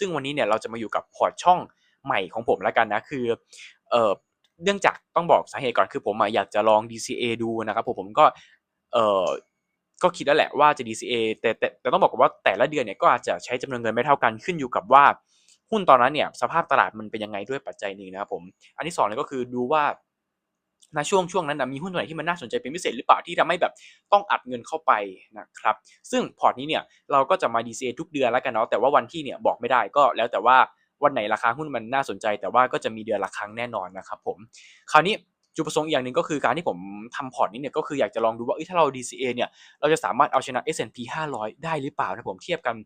ซึ่งวันนี้เนี่ยเราจะมาอยู่กับพอร์ตช่องใหม่ของผมแล้วกันนะคือเอ่อเนื่องจากต้องบอกสาเหตุก่อนคือผมอยากจะลอง DCA ดูนะครับผมผมก็เอ่อก็คิดแล้วแหละว่าจะ DCA แต่แต่แต่ต้องบอกว่าแต่ละเดือนเนี่ยก็อาจจะใช้จำนวนเงินไม่เท่ากันขึ้นอยู่กับว่าหุ้นตอนนั้นเนี่ยสภาพตลาดมันเป็นยังไงด้วยปัจจัยหนี้นะครับผม อันที่สองเลยก็คือดูว่า ณช่วงช่วงนั้นนะมีหุ้นตัวไหนที่มันน่าสนใจเป็นพิเศษหรือเปล่าที่ทำให้แบบต้องอัดเงินเข้าไปนะครับซึ่งพอร์ตนี้เนี่ยเราก็จะมา DCA ทุกเดือนแล้วกันเนาะแต่ว่าวันที่เนี่ยบอกไม่ได้ก็แล้วแต่ว่าวันไหนราคาหุ้นมันน่าสนใจ แต่ว่าก็จะมีเดือนละครั้งแน่นอนนะครับผมคราวนี้จุดประสงค์อีกอย่างหนึ่งก็คือการที่ผมทำพอร์ตนี้เนี่ยก็คืออยากจะลองดูว่าถ้าเรา DCA เนี่ยเราจะสามารถเอาชนะ S&P 500 ได้หรือเปล่านะผมเทียบกัน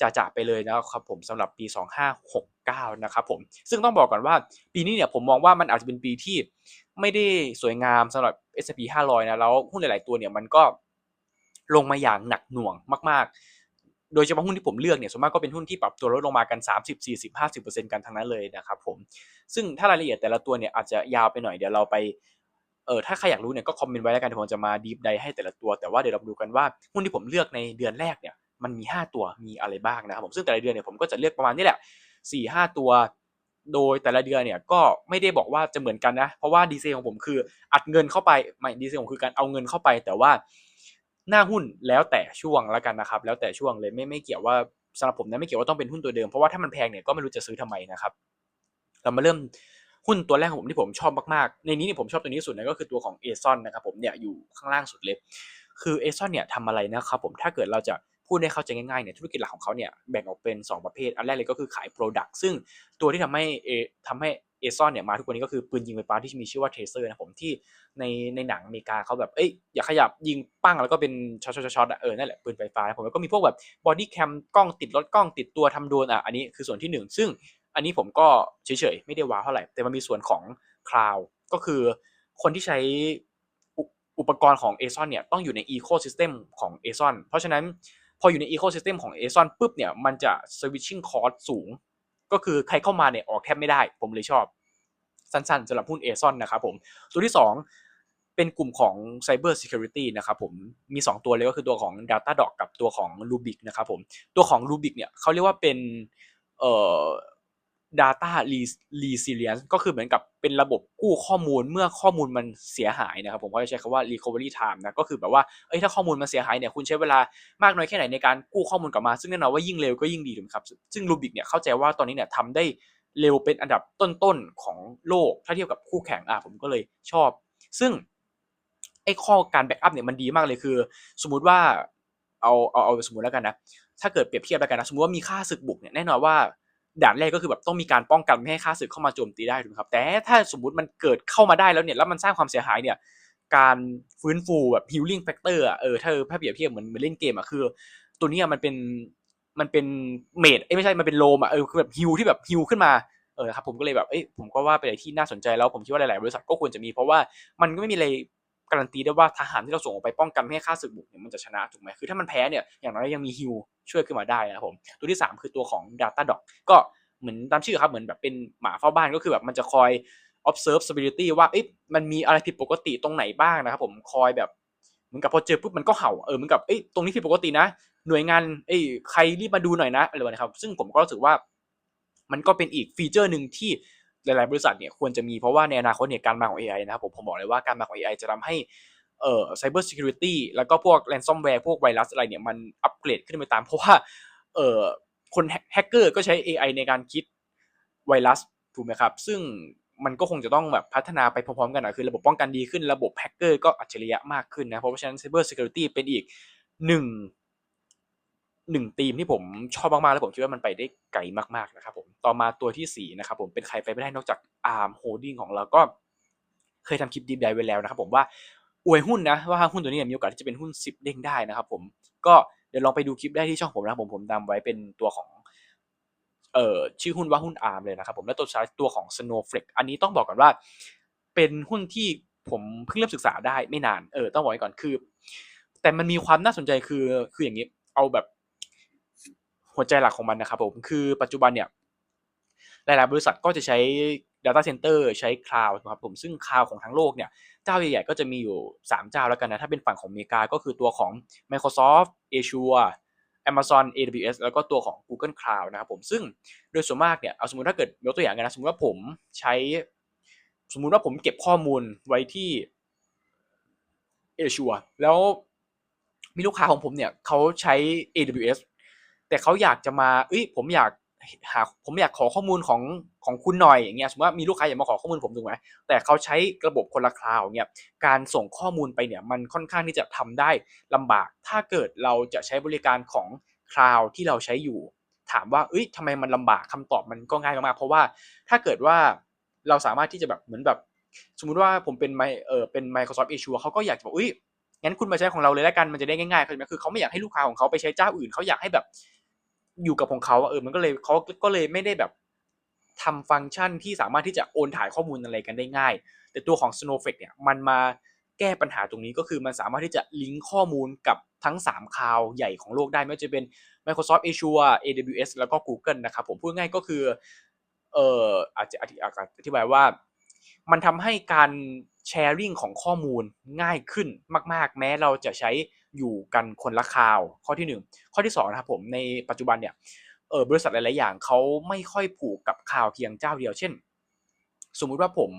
จ่าๆไปเลยนะครับผมสำหรับปี 2569 นะครับผมซึ่งต้องบอกก่อนว่าปีนี้เนี่ยผมมองว่ามันอาจจะเป็นปีที่ ไม่ได้สวยงามสำหรับ S&P 500 นะ แล้วหุ้นหลาย ๆ ตัวเนี่ยมันก็ลงมาอย่างหนักหน่วงมาก ๆ โดยเฉพาะหุ้นที่ผมเลือกเนี่ยส่วนมากก็เป็นหุ้นที่ปรับตัวลดลงมากัน 30 40 50 กันทั้งนั้นเลยนะครับผม ซึ่งถ้ารายละเอียดแต่ละตัวเนี่ยอาจจะยาวไปหน่อยเดี๋ยวเราไปเออถ้าใครอยากรู้เนี่ยก็คอมเมนต์ไว้แล้วกันเดี๋ยวผมจะมาดีฟไดให้แต่ละตัว แต่ว่าเดี๋ยวเราดูกันว่าหุ้นที่ผมเลือกในเดือนแรกเนี่ยมันมี 5 ตัวมีอะไรบ้างนะครับผมซึ่งแต่ละเดือนเนี่ยผมก็จะเลือกประมาณนี้แหละ4 5 ตัว โดยแต่ละเดือนเนี่ยก็ไม่ได้บอกว่าจะเหมือนกันนะ เพราะว่าดีเซของผมคืออัดเงินเข้าไปไม่ดีเซของคือการเอาเงินเข้าไป แต่ว่าหน้าหุ้นแล้วแต่ช่วงแล้วกันนะครับ แล้วแต่ช่วงเลยไม่ไม่เกี่ยวว่าสำหรับผมนะไม่เกี่ยวว่าต้องเป็นหุ้นตัวเดิมเพราะว่าถ้ามันแพงเนี่ยก็ไม่รู้จะซื้อทำไมนะครับเรามาเริ่มหุ้นตัวแรกของผมที่ผมชอบมากๆ ในนี้เนี่ยผมชอบตัวนี้สุดนะก็คือตัวของเอซอนนะครับผมเนี่ยอยู่ข้างล่างสุดเลย คือเอซอนเนี่ยทำอะไรนะครับผมถ้าเกิดเราจะ พูดให้เข้าใจง่ายๆเนี่ยธุรกิจหลักของเขาเนี่ยแบ่งออกเป็น 2 ประเภท อันแรกเลยก็คือขาย Product ซึ่งตัวที่ทำให้เอทำให้เอซอนเนี่ยมาทุกวันนี้ก็คือปืนยิงไฟฟ้าที่มีชื่อว่าเทเซอร์นะผมที่ในในหนังอเมริกาเขาแบบเอ้ยอย่าขยับยิงปั้งแล้วก็เป็นช็อตช็อตเออนั่นแหละปืนไฟฟ้าผมแล้วก็มีพวกแบบบอดี้แคมกล้องติดรถกล้องติดตัวทำโดนอะอันนี้คือส่วนที่ 1 ซึ่งอันนี้ผมก็เฉยๆไม่ได้ว้าวเท่าไหร่แต่มันมีส่วนของคลาวก็คือคนที่ใช้อุปกรณ์ของ a อ o n เนี่ยต้องอยู่ในอีโคซิสเต็มของ a อ o n เพราะฉะนั้น พออยู่ในอีโคซิสเต็มของเอซอนปุ๊บเนี่ยมันจะสวิตชิ่งคอร์สสูง ก็คือใครเข้ามาเนี่ยออกแทบไม่ได้ ผมเลยชอบ สั้นๆสำหรับหุ้นเอซอนะครับผมตัวที่ 2 เป็นกลุ่มของ Cyber Security นะครับผมมี 2 ตัวเลยก็คือตัวของ Datadog กับตัวของ Rubik นะครับผมตัวของ Rubik เนี่ยเขาเรียกว่าเป็นเอ่อ data resilience ก็คือเหมือนกับเป็นระบบกู้ข้อมูลเมื่อข้อมูลมันเสียหายนะครับผมก็จะใช้คำว่า recovery time นะก็คือแบบว่าเอ้ยถ้าข้อมูลมันเสียหายเนี่ยคุณใช้เวลามากน้อยแค่ไหนในการกู้ข้อมูลกลับมา ซึ่งแน่นอนว่ายิ่งเร็วก็ยิ่งดีถูกไหมครับ ซึ่ง Rubik เนี่ยเข้าใจว่าตอนนี้เนี่ยทำได้เร็วเป็นอันดับต้นๆของโลกถ้าเทียบกับคู่แข่งอะผมก็เลยชอบ ซึ่งไอ้ข้อการแบ็กอัพเนี่ยมันดีมากเลยคือ สมมุติว่าเอาเอาเอาสมมติแล้วกันนะถ้าเกิดเปรียบเทียบแล้วกันนะสมมติว่ามีค่าศึกบุกเนี่ยแน่นอนว่า ด่านแรกก็คือแบบต้องมีการป้องกันไม่ให้ค่าศึกเข้ามาโจมตีได้ถูกไหมครับ แต่ถ้าสมมุติมันเกิดเข้ามาได้แล้วเนี่ยแล้วมันสร้างความเสียหายเนี่ยการฟื้นฟูแบบ healing factor อะเออถ้าถ้าเปรียบเทียบเหมือนเหมือนเล่นเกมอะคือ ตัวนี้มันเป็นมันเป็นเมดไม่ใช่มันเป็นโลมอะเออคือแบบฮิวที่แบบฮิวขึ้นมาเออครับผมก็เลยแบบเอ้ยผมก็ว่าเป็นอะไรที่น่าสนใจแล้วผมคิดว่าหลาย ๆ บริษัทก็ควรจะมีเพราะว่ามันก็ไม่มีอะไร การันตีได้ว่าทหารที่เราส่งออกไปป้องกันไม่ให้ค่าศึกบุกเนี่ยมันจะชนะถูกไหมคือถ้ามันแพ้เนี่ยอย่างน้อยยังมีฮิวช่วยขึ้นมาได้นะครับผมตัวที่ 3 คือตัวของ Datadog ก็เหมือนตามชื่อครับเหมือนแบบเป็นหมาเฝ้าบ้านก็คือแบบมันจะคอย observe stability ว่าเอ๊ะมันมีอะไรผิดปกติตรงไหนบ้างนะครับผมคอยแบบเหมือนกับพอเจอปุ๊บมันก็เห่าเออเหมือนกับเอ้ยตรงนี้ผิดปกตินะ หน่วยงานเอ้ยใครรีบมาดูหน่อยนะอะไรแบบนี้ครับ ซึ่งผมก็รู้สึกว่า มันก็เป็นอีกฟีเจอร์หนึ่งที่ หลาย ๆ บริษัทเนี่ยควรจะมีเพราะว่าในอนาคตเนี่ยการมาของ AI นะครับผมผมบอกเลยว่าการมาของ AI จะทำให้เอ่อ cyber security แล้วก็พวก ransomware พวกไวรัสอะไรเนี่ยมันอัปเกรดขึ้นไปตาม เพราะว่าเอ่อคนแฮกเกอร์ก็ใช้ AI ในการคิดไวรัสถูกไหมครับ ซึ่งมันก็คงจะต้องแบบพัฒนาไปพร้อมๆกันนะคือระบบป้องกันดีขึ้นระบบแฮกเกอร์ก็อัจฉริยะมากขึ้นนะ เพราะฉะนั้น Cyber Security เป็นอีกหนึ่ง หนึ่งทีมที่ผมชอบมากๆ แล้วผมคิดว่ามันไปได้ไกลมากๆนะครับผมต่อมาตัวที่ 4 นะครับผมเป็นใครไปไม่ได้นอกจาก ARM Holding ของเราก็ เคยทำคลิปดีไดไว้แล้วนะครับผมว่าอวยหุ้นนะว่าหุ้นตัวนี้มีโอกาสที่จะเป็นหุ้นซิปเด้งได้นะครับผมก็เดี๋ยวลองไปดูคลิปได้ที่ช่องผมนะผมผมนำไว้เป็นตัวของเอ่อชื่อหุ้นว่าหุ้นอาร์มเลยนะครับผมและตัวสุดท้ตัวของ Snowflake อันนี้ต้องบอกก่อนว่า เป็นหุ้นที่ผมเพิ่งเริ่มศึกษาได้ไม่นานเออต้องบอกไว้ก่อนคือ แต่มันมีความน่าสนใจคือคืออย่างนี้เอาแบบ หัวใจหลักของมันนะครับผมคือปัจจุบันเนี่ยหลาย ๆ บริษัทก็จะใช้ Data Center ใช้ Cloud นะครับผมซึ่ง Cloud ของทั้งโลกเนี่ยเจ้าใหญ่ ๆ ก็จะมีอยู่ 3 เจ้าแล้วกันนะ ถ้าเป็นฝั่งของอเมริกาก็คือตัวของ Microsoft Azure Amazon AWS แล้วก็ตัวของ Google Cloud นะครับผมซึ่งโดยส่วนมากเนี่ยเอาสมมติถ้าเกิดยกตัวอย่างกันนะ สมมติว่าผมใช้ สมมุติว่าผมเก็บข้อมูลไว้ที่เอชัวแล้วมีลูกค้าของผมเนี่ยเขาใช้ AWS แต่เขาอยากจะมาเอ้ยผมอยากหาผมอยากขอข้อมูลของของคุณหน่อยอย่างเงี้ยสมมติว่ามีลูกค้าอยากมาขอข้อมูลผมถูกไหมแต่เขาใช้ระบบคนละคลาวเนี่ยการส่งข้อมูลไปเนี่ยมันค่อนข้างที่จะทำได้ลำบาก ถ้าเกิดเราจะใช้บริการของคลาวที่เราใช้อยู่ ถามว่าเอ้ยทำไมมันลำบากคำตอบมันก็ง่ายมากๆเพราะว่าถ้าเกิดว่าเราสามารถที่จะแบบเหมือนแบบ สมมุติว่าผมเป็นไมเออเป็น Microsoft Azure เขาก็อยากจะบอกอุ้ยงั้นคุณมาใช้ของเราเลยแล้วกันมันจะได้ง่ายๆคือคือเขาไม่อยากให้ลูกค้าของเขาไปใช้เจ้าอื่นเขาอยากให้แบบ อยู่กับของเขาเออมันก็เลยเขาก็เลยไม่ได้แบบทำฟังก์ชันที่สามารถที่จะโอนถ่ายข้อมูลอะไรกันได้ง่าย แต่ตัวของ Snowflake เนี่ยมันมาแก้ปัญหาตรงนี้ก็คือมันสามารถที่จะลิงก์ข้อมูลกับทั้ง 3 คลาวใหญ่ของโลกได้ ไม่ว่าจะเป็น Microsoft Azure AWS แล้วก็ Google นะครับผมพูดง่ายก็คือเอ่ออาจจะอธิบายว่า มันทำให้การแชร์ริ่งของข้อมูลง่ายขึ้นมาก ๆ แม้เราจะใช้ อยู่กันคนละคาว ข้อที่ 1 ข้อที่2นะครับผมในปัจจุบันเนี่ยเออบริษัทหลาย ๆ อย่างเขาไม่ค่อยผูกกับคลาวเพียงเจ้าเดียว เช่น สมมุติว่าผม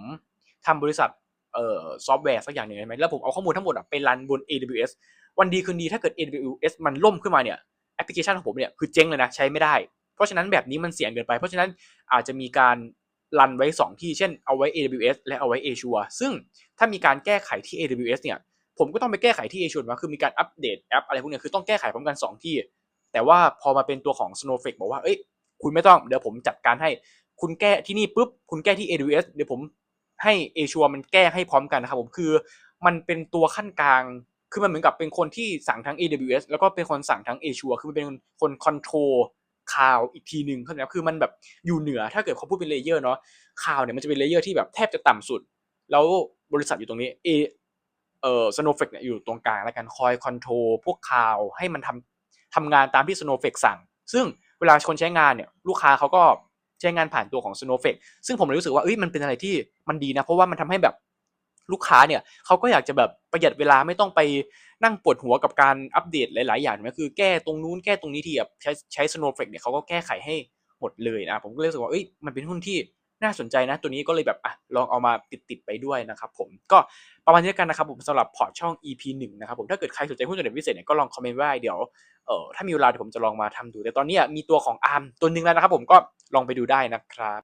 ทำบริษัทเอ่อซอฟต์แวร์สักอย่างหนึ่งใช่ไหมแล้วผมเอาข้อมูลทั้งหมดไปรันบน AWS วันดีคืนดีถ้าเกิด AWS มันล่มขึ้นมาเนี่ยแอปพลิเคชันของผมเนี่ยคือเจ๊งเลยนะใช้ไม่ได้ เพราะฉะนั้นแบบนี้มันเสี่ยงเกินไป เพราะฉะนั้นอาจจะมีการรันไว้ 2 ที่เช่นเอาไว้ AWS และเอาไว้ Azure ซึ่งถ้ามีการแก้ไขที่ AWS เนี่ย ผมก็ต้องไปแก้ไขที่ Azure ว่าคือมีการอัปเดตแอปอะไรพวกนี้คือต้องแก้ไขพร้อมกัน 2 ที่ แต่ว่าพอมาเป็นตัวของ Snowflake บอกว่าเอ้ยคุณไม่ต้องเดี๋ยวผมจัดการให้คุณแก้ที่นี่ปุ๊บคุณแก้ที่ AWS เดี๋ยวผมให้ Azure มันแก้ให้พร้อมกันนะครับผมคือมันเป็นตัวขั้นกลางคือมันเหมือนกับเป็นคนที่สั่งทั้ง AWS แล้วก็เป็นคนสั่งทั้ง Azure คือมันเป็นคนคอนโทรลคาวอีกทีหนึ่งเข้าใจไหมคือมันแบบอยู่เหนือถ้าเกิดเขาพูดเป็นเลเยอร์เนาะคาวเนี่ยมันจะเป็นเลเยอร์ที่แบบแทบจะต่ำสุด แล้วบริษัทอยู่ตรงนี้เอ เอ่อ Snowflake เนี่ยอยู่ตรงกลางแล้วกันคอยคอนโทรลพวกคาวให้มันทำทำงานตามที่ Snowflake สั่ง ซึ่งเวลาคนใช้งานเนี่ยลูกค้าเขาก็ใช้งานผ่านตัวของ Snowflake ซึ่งผมเลยรู้สึกว่าเอ้ยมันเป็นอะไรที่มันดีนะ เพราะว่ามันทำให้แบบลูกค้าเนี่ยเขาก็อยากจะแบบประหยัดเวลาไม่ต้องไปนั่งปวดหัวกับการอัปเดตหลาย ๆ อย่างนะคือแก้ตรงนู้นแก้ตรงนี้ทีแบบใช้ใช้ Snowflake เนี่ยเขาก็แก้ไขให้หมดเลยนะ ผมก็เลยรู้สึกว่าเอ้ยมันเป็นหุ้นที่ น่าสนใจนะตัวนี้ก็เลยแบบอะลองเอามาติดติดไปด้วยนะครับผมก็ประมาณนี้กันนะครับผมสำหรับพอร์ตช่อง EP 1นะครับผมถ้าเกิดใครสนใจหุ้นตัวไหนพิเศษเนี่ยก็ลองคอมเมนต์ไว้เดี๋ยวเออถ้ามีเวลาเดี๋ยวผมจะลองมาทำดู แต่ตอนนี้มีตัวของอาร์มตัวหนึ่งแล้วนะครับผมก็ลองไปดูได้นะครับ